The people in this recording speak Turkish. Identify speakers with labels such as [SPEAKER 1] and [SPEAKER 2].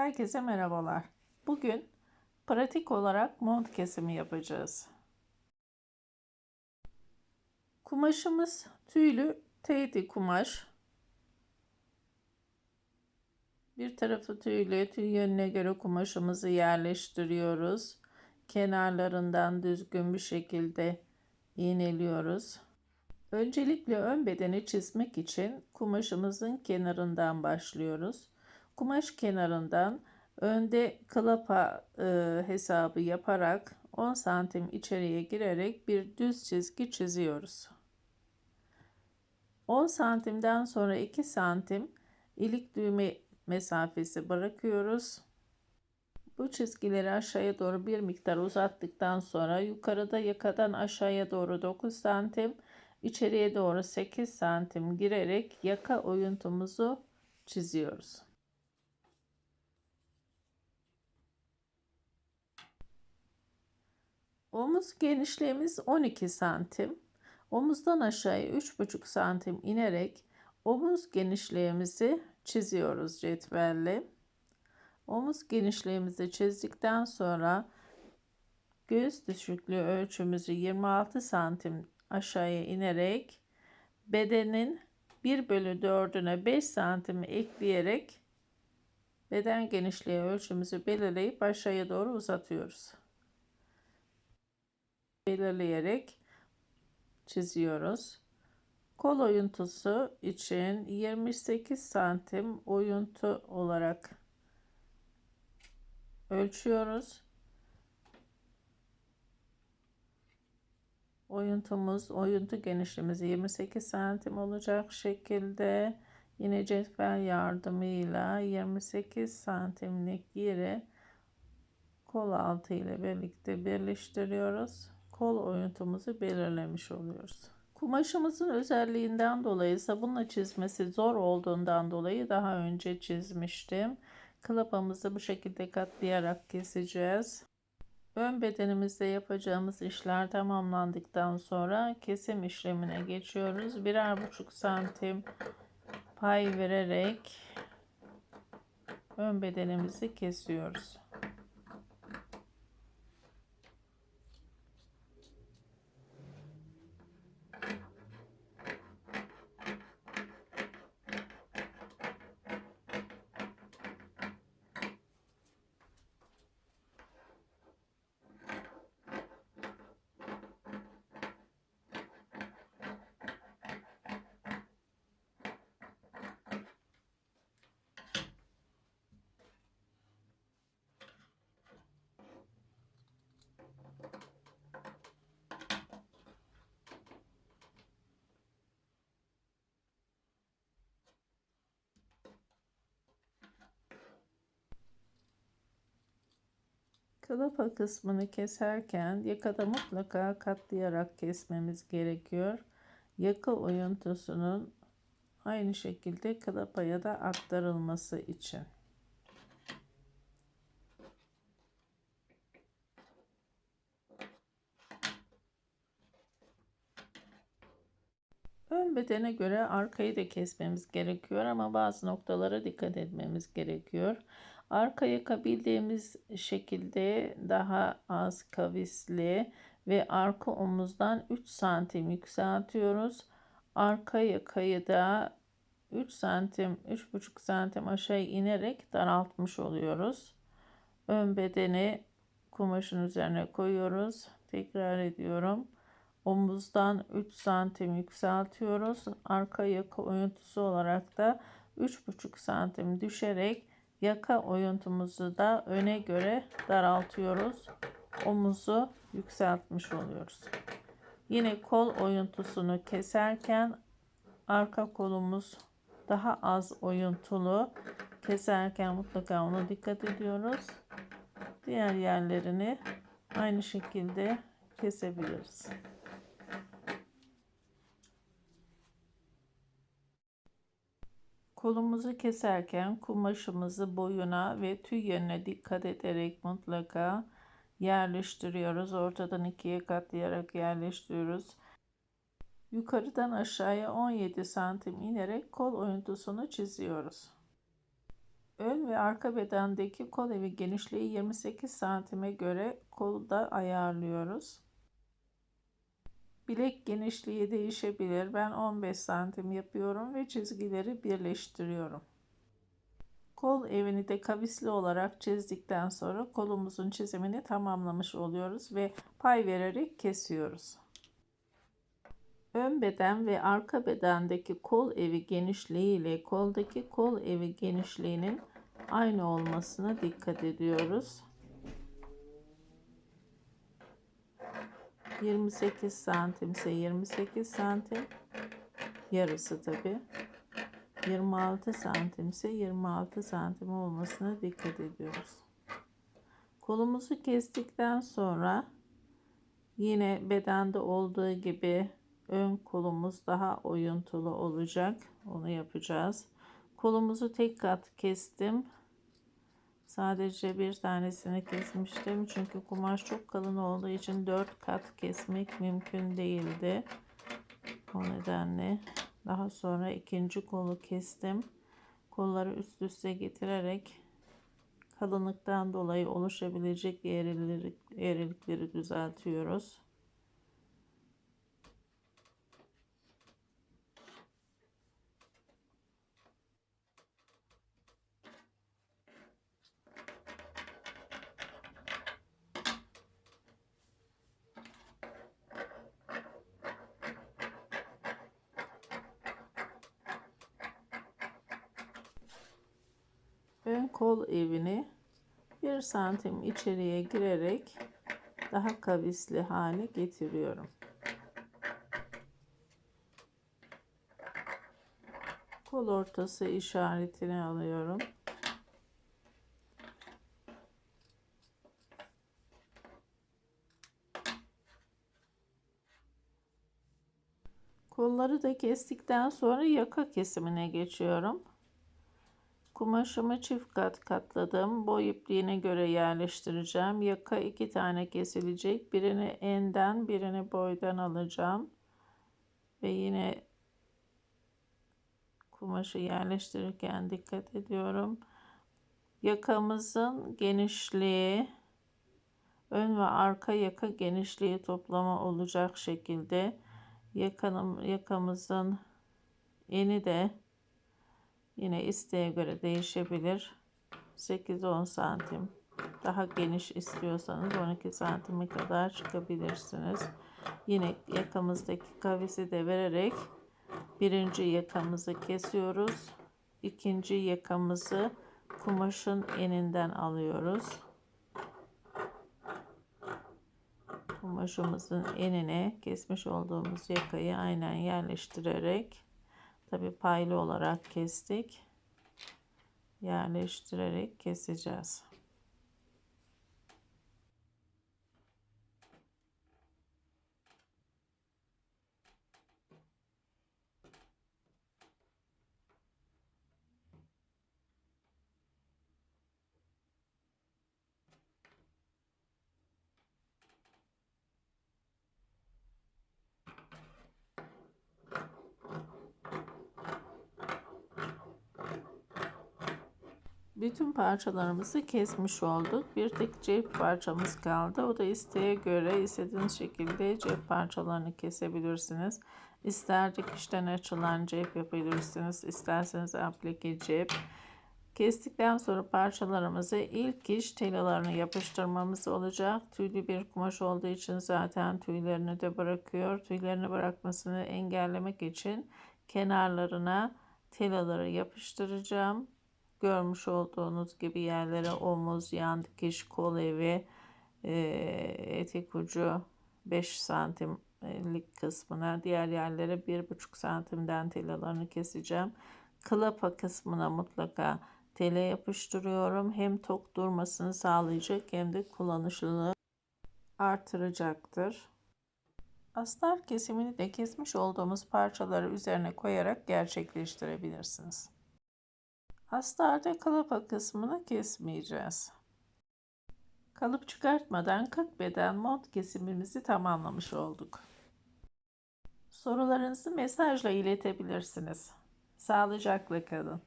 [SPEAKER 1] Herkese merhabalar. Bugün pratik olarak mont kesimi yapacağız. Kumaşımız tüylü teydi kumaş. Bir tarafı tüylü, tüy yönüne göre kumaşımızı yerleştiriyoruz. Kenarlarından düzgün bir şekilde iğneliyoruz. Öncelikle ön bedeni çizmek için kumaşımızın kenarından başlıyoruz. Kumaş kenarından önde klapa e, hesabı yaparak 10 santim içeriye girerek bir düz çizgi çiziyoruz. 10 santimden sonra 2 santim ilik düğme mesafesi bırakıyoruz. Bu çizgileri aşağıya doğru bir miktar uzattıktan sonra yukarıda yakadan aşağıya doğru 9 santim, içeriye doğru 8 santim girerek yaka oyuntumuzu çiziyoruz. Omuz genişliğimiz 12 santim. Omuzdan aşağıya 3,5 santim inerek omuz genişliğimizi çiziyoruz cetvelle. Omuz genişliğimizi çizdikten sonra göğüs düşüklüğü ölçümüzü 26 santim aşağıya inerek bedenin 1 bölü 4'üne 5 santim ekleyerek beden genişliği ölçümüzü belirleyip aşağıya doğru uzatıyoruz belirleyerek çiziyoruz. Kol oyuntusu için 28 santim oyuntu olarak ölçüyoruz. Oyuntumuz, oyuntu genişliğimiz 28 santim olacak şekilde yine cetvel yardımıyla 28 santimlik yeri kol altı ile birlikte birleştiriyoruz kol oyuntumuzu belirlemiş oluyoruz. Kumaşımızın özelliğinden dolayı sabunla çizmesi zor olduğundan dolayı daha önce çizmiştim. Klapamızı bu şekilde katlayarak keseceğiz. Ön bedenimizde yapacağımız işler tamamlandıktan sonra kesim işlemine geçiyoruz. Birer buçuk santim pay vererek ön bedenimizi kesiyoruz. Kılıfa kısmını keserken yakada mutlaka katlayarak kesmemiz gerekiyor. Yaka oyuntusunun aynı şekilde kılıfaya da aktarılması için. Ön bedene göre arkayı da kesmemiz gerekiyor ama bazı noktalara dikkat etmemiz gerekiyor. Arka yaka bildiğimiz şekilde daha az kavisli ve arka omuzdan 3 santim yükseltiyoruz. Arka yakayı da 3 santim 3,5 santim aşağı inerek daraltmış oluyoruz. Ön bedeni kumaşın üzerine koyuyoruz. Tekrar ediyorum. Omuzdan 3 santim yükseltiyoruz. Arka yaka oyuntusu olarak da 3,5 santim düşerek Yaka oyuntumuzu da öne göre daraltıyoruz. Omuzu yükseltmiş oluyoruz. Yine kol oyuntusunu keserken arka kolumuz daha az oyuntulu. Keserken mutlaka ona dikkat ediyoruz. Diğer yerlerini aynı şekilde kesebiliriz. Kolumuzu keserken kumaşımızı boyuna ve tüy yönüne dikkat ederek mutlaka yerleştiriyoruz. Ortadan ikiye katlayarak yerleştiriyoruz. Yukarıdan aşağıya 17 santim inerek kol oyuntusunu çiziyoruz. Ön ve arka bedendeki kol evi genişliği 28 santime göre kolu da ayarlıyoruz. Bilek genişliği değişebilir. Ben 15 santim yapıyorum ve çizgileri birleştiriyorum. Kol evini de kavisli olarak çizdikten sonra kolumuzun çizimini tamamlamış oluyoruz ve pay vererek kesiyoruz. Ön beden ve arka bedendeki kol evi genişliği ile koldaki kol evi genişliğinin aynı olmasına dikkat ediyoruz. 28 santim ise 28 santim yarısı tabi 26 santim ise 26 santim olmasına dikkat ediyoruz. Kolumuzu kestikten sonra yine bedende olduğu gibi ön kolumuz daha oyuntulu olacak. Onu yapacağız. Kolumuzu tek kat kestim. Sadece bir tanesini kesmiştim. Çünkü kumaş çok kalın olduğu için dört kat kesmek mümkün değildi. O nedenle daha sonra ikinci kolu kestim. Kolları üst üste getirerek kalınlıktan dolayı oluşabilecek eğrilik, eğrilikleri düzeltiyoruz. Ön kol evini bir santim içeriye girerek daha kavisli hale getiriyorum. Kol ortası işaretini alıyorum. Kolları da kestikten sonra yaka kesimine geçiyorum. Kumaşımı çift kat katladım. Boy ipliğine göre yerleştireceğim. Yaka iki tane kesilecek. Birini enden birini boydan alacağım. Ve yine kumaşı yerleştirirken dikkat ediyorum. Yakamızın genişliği ön ve arka yaka genişliği toplama olacak şekilde yakanım, yakamızın eni de Yine isteğe göre değişebilir. 8-10 santim. Daha geniş istiyorsanız 12 santime kadar çıkabilirsiniz. Yine yakamızdaki kavisi de vererek birinci yakamızı kesiyoruz. İkinci yakamızı kumaşın eninden alıyoruz. Kumaşımızın enine kesmiş olduğumuz yakayı aynen yerleştirerek Tabi paylı olarak kestik. Yerleştirerek keseceğiz. Bütün parçalarımızı kesmiş olduk. Bir tek cep parçamız kaldı. O da isteğe göre istediğiniz şekilde cep parçalarını kesebilirsiniz. İster dikişten açılan cep yapabilirsiniz. İsterseniz aplike cep. Kestikten sonra parçalarımızı ilk iş telalarını yapıştırmamız olacak. Tüylü bir kumaş olduğu için zaten tüylerini de bırakıyor. Tüylerini bırakmasını engellemek için kenarlarına telaları yapıştıracağım. Görmüş olduğunuz gibi yerlere omuz, yan dikiş, kol evi, e, etek ucu 5 santimlik kısmına, diğer yerlere 1,5 santimden telalarını keseceğim. Klapa kısmına mutlaka tele yapıştırıyorum. Hem tok durmasını sağlayacak hem de kullanışlılığı artıracaktır. Astar kesimini de kesmiş olduğumuz parçaları üzerine koyarak gerçekleştirebilirsiniz. Astarda kalapa kısmını kesmeyeceğiz. Kalıp çıkartmadan 40 beden mont kesimimizi tamamlamış olduk. Sorularınızı mesajla iletebilirsiniz. Sağlıcakla kalın.